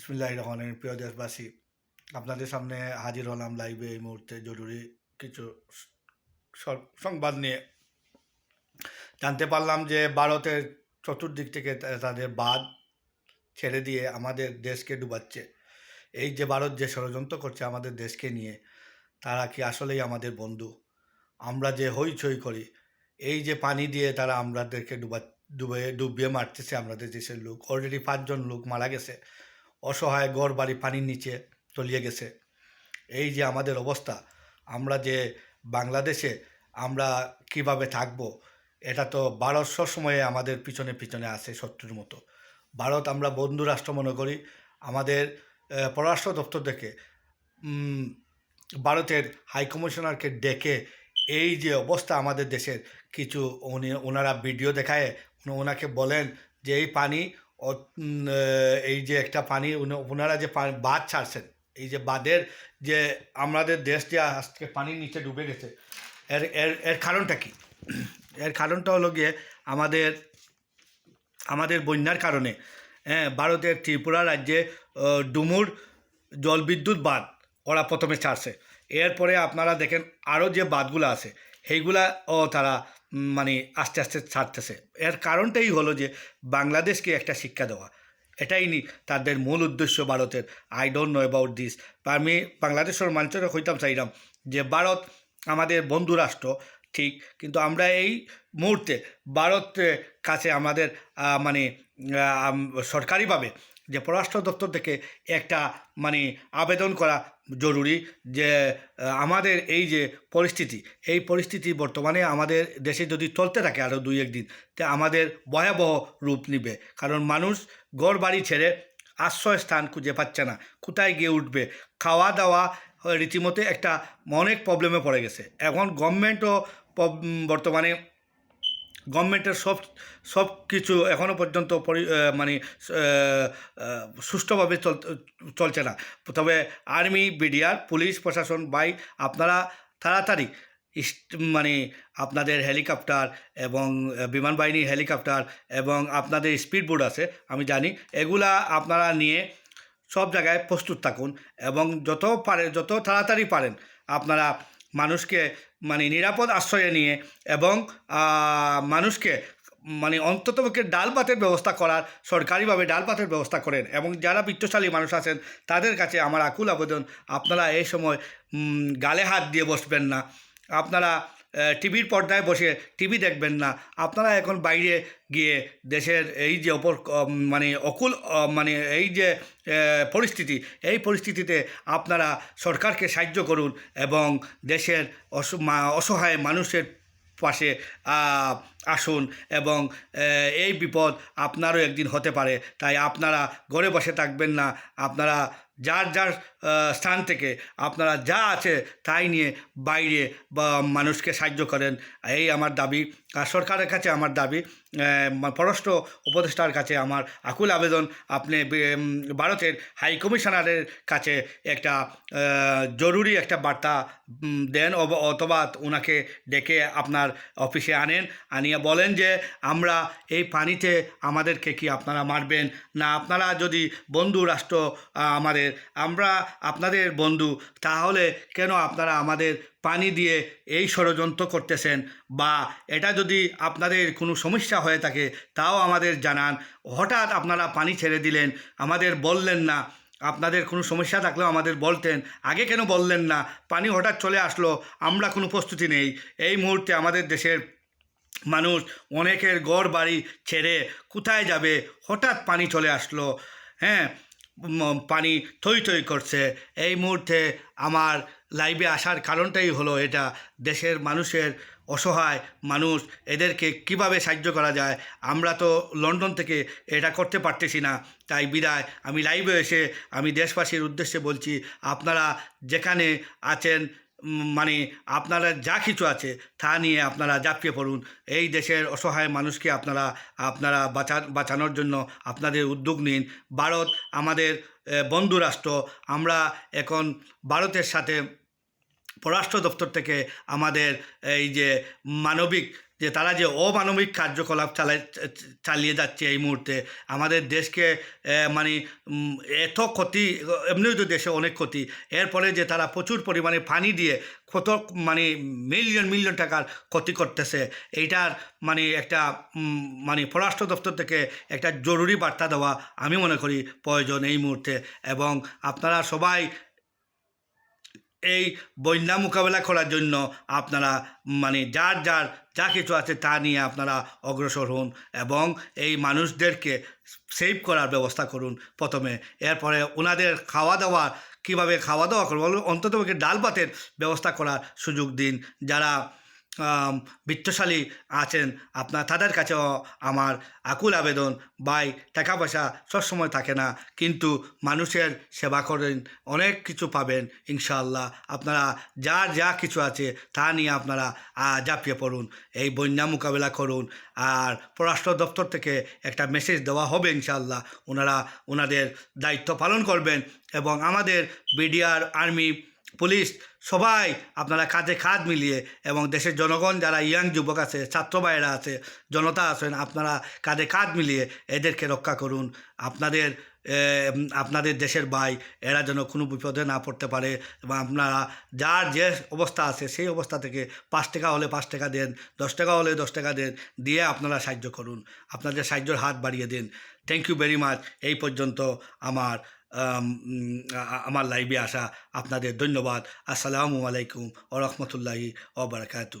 বিসমুল্লাহ রহমানের প্রিয় দেশবাসী। আপনাদের সামনে হাজির হলাম লাইভে এই মুহূর্তে, জরুরি কিছু সংবাদ নিয়ে। জানতে পারলাম যে ভারতের চতুর্দিক থেকে তাদের বাদ ছেড়ে দিয়ে আমাদের দেশকে ডুবাচ্ছে। এই যে ভারত যে ষড়যন্ত্র করছে আমাদের দেশকে নিয়ে, তারা কি আসলেই আমাদের বন্ধু? আমরা যে হইচই করি, এই যে পানি দিয়ে তারা আমাদেরকে ডুবা, ডুবে, ডুবিয়ে মারতেছে আমাদের দেশের লোক। অলরেডি পাঁচজন লোক মারা গেছে। অসহায় গড় বাড়ি পানির নিচে তলিয়ে গেছে। এই যে আমাদের অবস্থা, আমরা যে বাংলাদেশে আমরা কীভাবে থাকব, এটা তো ভারত সবসময়ে আমাদের পিছনে পিছনে আছে শত্রুর মতো। ভারত আমরা বন্ধু রাষ্ট্র মনে করি। আমাদের পররাষ্ট্র দপ্তর থেকে ভারতের হাইকমিশনারকে ডেকে এই যে অবস্থা আমাদের দেশের, কিছু উনি, ওনারা ভিডিও দেখায় ওনাকে বলেন যে এই পানি এই যে একটা পানি ওনারা যে বাঁধ ছাড়ছেন, এই যে বাঁধের যে আমাদের দেশ যে আজকে পানির নিচে ডুবে গেছে, এর এর এর কারণটা কি? এর কারণটা হলো গিয়ে আমাদের আমাদের বন্যার কারণে হ্যাঁ ভারতের ত্রিপুরা রাজ্যে ডুমুর জলবিদ্যুৎ বাঁধ ওরা প্রথমে ছাড়ছে। এরপরে আপনারা দেখেন আরও যে বাঁধগুলো আছে, সেইগুলা ও তারা মানে আস্তে আস্তে ছাড়তেছে। এর কারণটাই হলো যে বাংলাদেশকে একটা শিক্ষা দেওয়া। এটাই নি তাদের মূল উদ্দেশ্য ভারতের। I don't know about this আমি বাংলাদেশের মানুষের হইতাম চাইলাম যে ভারত আমাদের বন্ধু রাষ্ট্র, ঠিক। কিন্তু আমরা এই মুহূর্তে ভারতের কাছে আমাদের মানে সরকারিভাবে যে পররাষ্ট্র দপ্তর থেকে একটা মানে আবেদন করা জরুরি যে আমাদের এই যে পরিস্থিতি, এই পরিস্থিতি বর্তমানে আমাদের দেশে যদি চলতে থাকে আরও দুই একদিন তা আমাদের ভয়াবহ রূপ নিবে। কারণ মানুষ ঘর বাড়ি ছেড়ে আশ্রয় স্থান খুঁজে পাচ্ছে না, কোথায় গিয়ে উঠবে? খাওয়া দাওয়া রীতিমতো একটা অনেক প্রবলেমে পড়ে গেছে। এখন গভর্নমেন্টও বর্তমানে গভর্নমেন্টের সব সব কিছু এখনও পর্যন্ত পরি মানে সুষ্ঠুভাবে চল, চলছে না। তবে আর্মি, বিডিআর, পুলিশ, প্রশাসন, বাই, আপনারা তাড়াতাড়ি মানে আপনাদের হেলিকপ্টার এবং বিমান বাহিনীর হেলিকপ্টার এবং আপনাদের স্পিড বোর্ড আছে, আমি জানি, এগুলা আপনারা নিয়ে সব জায়গায় প্রস্তুত থাকুন এবং যত পারে, যত তাড়াতাড়ি পারেন, আপনারা মানুষকে মানে নিরাপদ আশ্রয় নিয়ে এবং মানুষকে মানে অন্ততপক্ষে ডাল পাতের ব্যবস্থা করার, সরকারিভাবে ডাল পাতের ব্যবস্থা করেন এবং যারা বিত্তশালী মানুষ আছেন, তাদের কাছে আমার আকুল আবেদন, আপনারা এই সময় গালে হাত দিয়ে বসবেন না। আপনারা টিভির পর্দায় বসে টিভি দেখবেন না। আপনারা এখন বাইরে গিয়ে দেশের এই যে অপর মানে অকুল মানে এই যে পরিস্থিতি, এই পরিস্থিতিতে আপনারা সরকারকে সাহায্য করুন এবং দেশের অসহায় মানুষের পাশে আসুন এবং এই বিপদ আপনারও একদিন হতে পারে। তাই আপনারা ঘরে বসে থাকবেন না। আপনারা যার যার স্থান থেকে আপনারা যা আছে তাই নিয়ে বাইরে বা মানুষকে সাহায্য করেন। এই আমার দাবি। আর সরকারের কাছে আমার দাবি পররাষ্ট্র উপদেষ্টার কাছে আমার আকুল আবেদন, আপনি ভারতের হাই কমিশনারের কাছে একটা জরুরি একটা বার্তা দেন অথবা ওনাকে ডেকে আপনার অফিসে আনেন। আনিয়ে বলেন যে, আমরা এই পানিতে আমাদেরকে কি আপনারা মারবেন? না, আপনারা যদি বন্ধু, রাষ্ট্র আমাদের, আমরা আপনাদের বন্ধু, তাহলে কেন আপনারা আমাদের পানি দিয়ে এই ষড়যন্ত্র করতেছেন? বা এটা যদি আপনাদের কোনো সমস্যা হয়ে থাকে, তাও আমাদের জানান। হঠাৎ আপনারা পানি ছেড়ে দিলেন, আমাদের বললেন না। আপনাদের কোনো সমস্যা থাকলেও আমাদের বলতেন। আগে কেন বললেন না? পানি হঠাৎ চলে আসলো, আমরা কোনো প্রস্তুতি নেই। এই মুহূর্তে আমাদের দেশের মানুষ অনেকের গড় বাড়ি ছেড়ে কোথায় যাবে? হঠাৎ পানি চলে আসলো। হ্যাঁ পানি থই থই করছে। এই মুহূর্তে আমার লাইভে আসার কারণটাই হলো এটা। দেশের মানুষের অসহায় মানুষ, এদেরকে কীভাবে সাহায্য করা যায়? আমরা তো লন্ডন থেকে এটা করতে পারতেছি না। তাই বিদায়, আমি লাইভে এসে আমি দেশবাসীর উদ্দেশ্যে বলছি, আপনারা যেখানে আছেন মানে আপনারা যা কিছু আছে তা নিয়ে আপনারা জাপিয়ে পড়ুন। এই দেশের অসহায় মানুষকে আপনারা আপনারা বাঁচা, বাঁচানোর জন্য আপনাদের উদ্যোগ নিন। ভারত আমাদের বন্ধু রাষ্ট্র। আমরা এখন ভারতের সাথে পররাষ্ট্র দপ্তর থেকে আমাদের এই যে মানবিক যে তারা যে অমানবিক কার্যকলাপ চালায়, চালিয়ে যাচ্ছে এই মুহূর্তে, আমাদের দেশকে মানে এত ক্ষতি, এমনিও তো দেশে অনেক ক্ষতি এরপরে যে তারা প্রচুর পরিমাণে পানি দিয়ে কত মানে মিলিয়ন মিলিয়ন টাকার ক্ষতি করতেছে, এইটার মানে একটা মানে পররাষ্ট্র দপ্তর থেকে একটা জরুরি বার্তা দেওয়া আমি মনে করি প্রয়োজন এই মুহূর্তে, এবং আপনারা সবাই এই বন্যা মোকাবেলা করার জন্য আপনারা মানে যার যার যা কিছু আছে তা নিয়ে আপনারা অগ্রসর হন এবং এই মানুষদেরকে সেভ করার ব্যবস্থা করুন প্রথমে। এরপরে ওনাদের খাওয়া দাওয়া, কীভাবে খাওয়া দাওয়া করব? অন্তত ডাল ভাতের ব্যবস্থা করার সুযোগ দিন। যারা বিত্তশালী আছেন আপনার তাদের কাছেও আমার আকুল আবেদন। বাই টাকা পয়সা সবসময় থাকে না, কিন্তু মানুষের সেবা করেন, অনেক কিছু পাবেন, ইনশাআল্লাহ। আপনারা যার যা কিছু আছে তা নিয়ে আপনারা ঝাঁপিয়ে পড়ুন, এই বন্যা মোকাবেলা করুন। আর পররাষ্ট্র দপ্তর থেকে একটা মেসেজ দেওয়া হবে, ইনশাআল্লাহ। ওনারা, ওনাদের দায়িত্ব পালন করবেন এবং আমাদের বিডিআর আর্মি পুলিশ সবাই আপনারা কাজে কাজ মিলিয়ে এবং দেশের জনগণ যারা ইয়াং যুবক আছে, ছাত্র ভাইয়েরা আছে, জনতা আছেন, আপনারা কাজে কাজ মিলিয়ে এদেরকে রক্ষা করুন। আপনাদের আপনাদের দেশের ভাই, এরা যেন কোনো বিপদে না পড়তে পারে এবং আপনারা যার যে অবস্থা আছে, সেই অবস্থা থেকে পাঁচ টাকা হলে পাঁচ টাকা দেন, দশ টাকা হলে দশ টাকা দেন, দিয়ে আপনারা সাহায্য করুন। আপনাদের সাহায্যের হাত বাড়িয়ে দিন। থ্যাংক ইউ ভেরি মাচ এই পর্যন্ত আমার আমার লাইভে আসা আপনাদের ধন্যবাদ। আসসালামু আলাইকুম ও রহমতুল্লাহি ও বারাকাতু